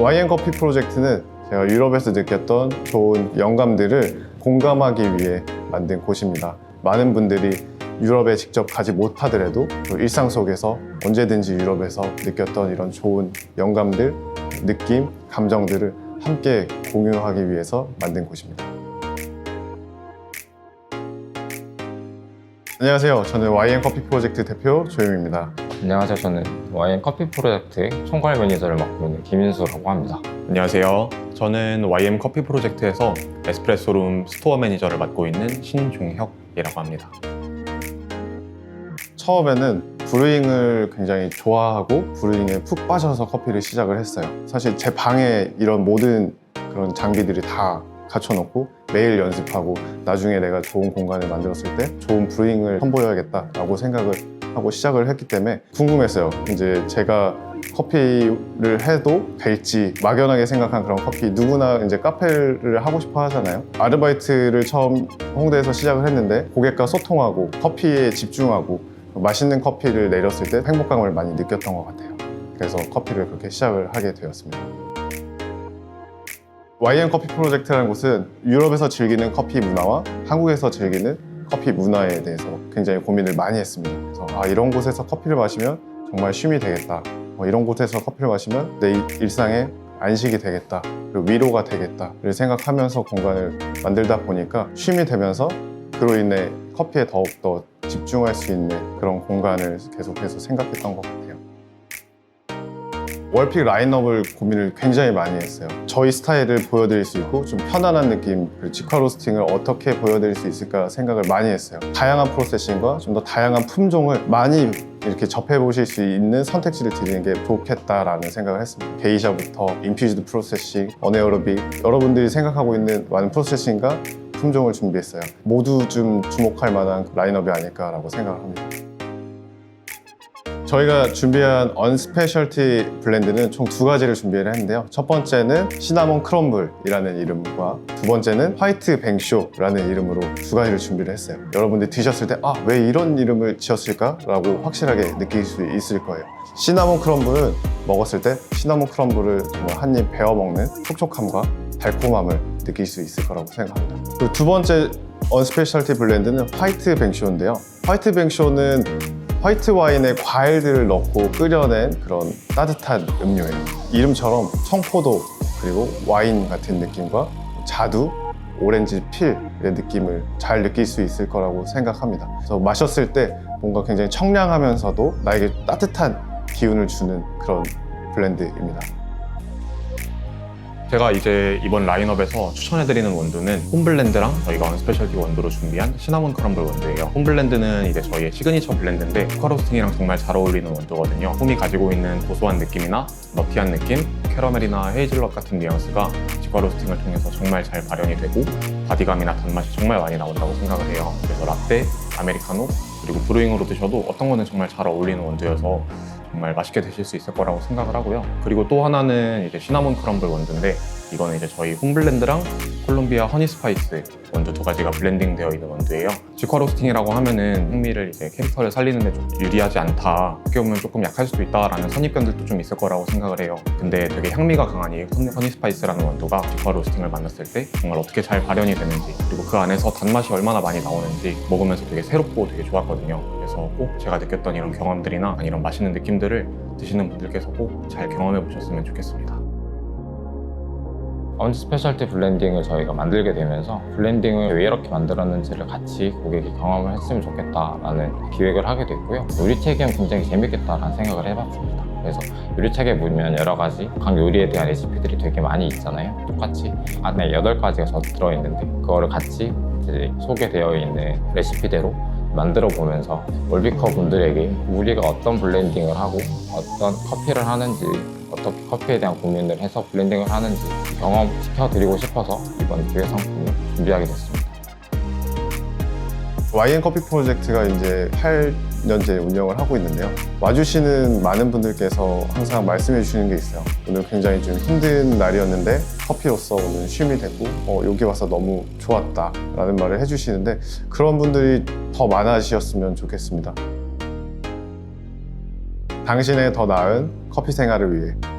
YN 커피 프로젝트는 제가 유럽에서 느꼈던 좋은 영감들을 공감하기 위해 만든 곳입니다. 많은 분들이 유럽에 직접 가지 못하더라도 또 일상 속에서 언제든지 유럽에서 느꼈던 이런 좋은 영감들, 느낌, 감정들을 함께 공유하기 위해서 만든 곳입니다. 안녕하세요. 저는 YN 커피 프로젝트 대표 조용입니다. 안녕하세요. 저는 와인 커피 프로젝트의 총괄 매니저를 맡고 있는 김인수라고 합니다. 안녕하세요. 저는 YM 커피 프로젝트에서 에스프레소룸 스토어 매니저를 맡고 있는 신종혁이라고 합니다. 처음에는 브루잉을 굉장히 좋아하고 브루잉에 푹 빠져서 커피를 시작을 했어요. 사실 제 방에 이런 모든 그런 장비들이 다 갖춰놓고 매일 연습하고 나중에 내가 좋은 공간을 만들었을 때 좋은 브루잉을 선보여야겠다라고 생각을 하고 시작을 했기 때문에 궁금했어요. 이제 제가 커피를 해도 될지 막연하게 생각한 그런 커피 누구나 이제 카페를 하고 싶어 하잖아요. 아르바이트를 처음 홍대에서 시작을 했는데 고객과 소통하고 커피에 집중하고 맛있는 커피를 내렸을 때 행복감을 많이 느꼈던 것 같아요. 그래서 커피를 그렇게 시작을 하게 되었습니다. YN 커피 프로젝트라는 곳은 유럽에서 즐기는 커피 문화와 한국에서 즐기는 커피 문화에 대해서 굉장히 고민을 많이 했습니다. 그래서 아, 이런 곳에서 커피를 마시면 정말 쉼이 되겠다. 어, 이런 곳에서 커피를 마시면 내 일- 일상에 안식이 되겠다. 그리고 위로가 되겠다를 생각하면서 공간을 만들다 보니까 쉼이 되면서 그로 인해 커피에 더욱더 집중할 수 있는 그런 공간을 계속해서 생각했던 것 같아요. 월픽 라인업을 고민을 굉장히 많이 했어요. 저희 스타일을 보여드릴 수 있고 좀 편안한 느낌, 직화 로스팅을 어떻게 보여드릴 수 있을까 생각을 많이 했어요. 다양한 프로세싱과 좀 더 다양한 품종을 많이 이렇게 접해보실 수 있는 선택지를 드리는 게 좋겠다라는 생각을 했습니다. 게이샤부터 인퓨즈드 프로세싱, 어네어로빅 여러분들이 생각하고 있는 많은 프로세싱과 품종을 준비했어요. 모두 좀 주목할 만한 라인업이 아닐까라고 생각을 합니다. 저희가 준비한 언스페셜티 블렌드는 총 두 가지를 준비를 했는데요. 첫 번째는 시나몬 크럼블이라는 이름과 두 번째는 화이트 뱅쇼라는 이름으로 두 가지를 준비를 했어요. 여러분들이 드셨을 때 아, 왜 이런 이름을 지었을까 라고 확실하게 느낄 수 있을 거예요. 시나몬 크럼블은 먹었을 때 시나몬 크럼블을 정말 한입 베어 먹는 촉촉함과 달콤함을 느낄 수 있을 거라고 생각합니다. 두 번째 언스페셜티 블렌드는 화이트 뱅쇼인데요. 화이트 뱅쇼는 화이트 와인에 과일들을 넣고 끓여낸 그런 따뜻한 음료예요. 이름처럼 청포도 그리고 와인 같은 느낌과 자두, 오렌지 필의 느낌을 잘 느낄 수 있을 거라고 생각합니다. 그래서 마셨을 때 뭔가 굉장히 청량하면서도 나에게 따뜻한 기운을 주는 그런 블렌드입니다. 제가 이제 이번 라인업에서 추천해드리는 원두는 홈블렌드랑 저희가 언스페셜티 원두로 준비한 시나몬 크럼블 원두예요. 홈블렌드는 이제 저희의 시그니처 블렌드인데 스카로스팅이랑 정말 잘 어울리는 원두거든요. 홈이 가지고 있는 고소한 느낌이나 너티한 느낌, 캐러멜이나 헤이즐넛 같은 뉘앙스가 직화로스팅을 통해서 정말 잘 발현이 되고 바디감이나 단맛이 정말 많이 나온다고 생각을 해요. 그래서 라떼, 아메리카노, 그리고 브루잉으로 드셔도 어떤 거는 정말 잘 어울리는 원두여서 정말 맛있게 드실 수 있을 거라고 생각을 하고요. 그리고 또 하나는 이제 시나몬 크럼블 원두인데 이거는 이제 저희 홈블렌드랑 콜롬비아 허니 스파이스 원두 두 가지가 블렌딩 되어 있는 원두예요. 직화 로스팅이라고 하면은 흥미를 이제 캐릭터를 살리는데 좀 유리하지 않다. 어떻게 보면 조금 약할 수도 있다라는 선입견들도 좀 있을 거라고 생각을 해요. 근데 되게 향미가 강한 이 허니- 허니 스파이스라는 원두가 직화 로스팅을 만났을 때 정말 어떻게 잘 발현이 되는지 그리고 그 안에서 단맛이 얼마나 많이 나오는지 먹으면서 되게 새롭고 되게 좋았거든요. 그래서 꼭 제가 느꼈던 이런 경험들이나 이런 맛있는 느낌들을 드시는 분들께서 꼭 잘 경험해 보셨으면 좋겠습니다. 언 스페셜티 블렌딩을 저희가 만들게 되면서 블렌딩을 왜 이렇게 만들었는지를 같이 고객이 경험을 했으면 좋겠다라는 기획을 하게 됐고요. 요리책은 굉장히 재밌겠다라는 생각을 해봤습니다. 그래서 요리책에 보면 여러 가지 각 요리에 대한 레시피들이 되게 많이 있잖아요. 똑같이 안에 8가지가 더 들어있는데 그거를 같이 소개되어 있는 레시피대로 만들어 보면서 월비커 분들에게 우리가 어떤 블렌딩을 하고 어떤 커피를 하는지 어떻게 커피에 대한 고민을 해서 블렌딩을 하는지 경험시켜 드리고 싶어서 이번 기획 상품을 준비하게 됐습니다. YN 커피 프로젝트가 이제 8년째 운영을 하고 있는데요. 와주시는 많은 분들께서 항상 말씀해 주시는 게 있어요. 오늘 굉장히 좀 힘든 날이었는데 커피로서 오늘 쉼이 되고 어, 여기 와서 너무 좋았다 라는 말을 해주시는데 그런 분들이 더 많아지셨으면 좋겠습니다. 당신의 더 나은 커피 생활을 위해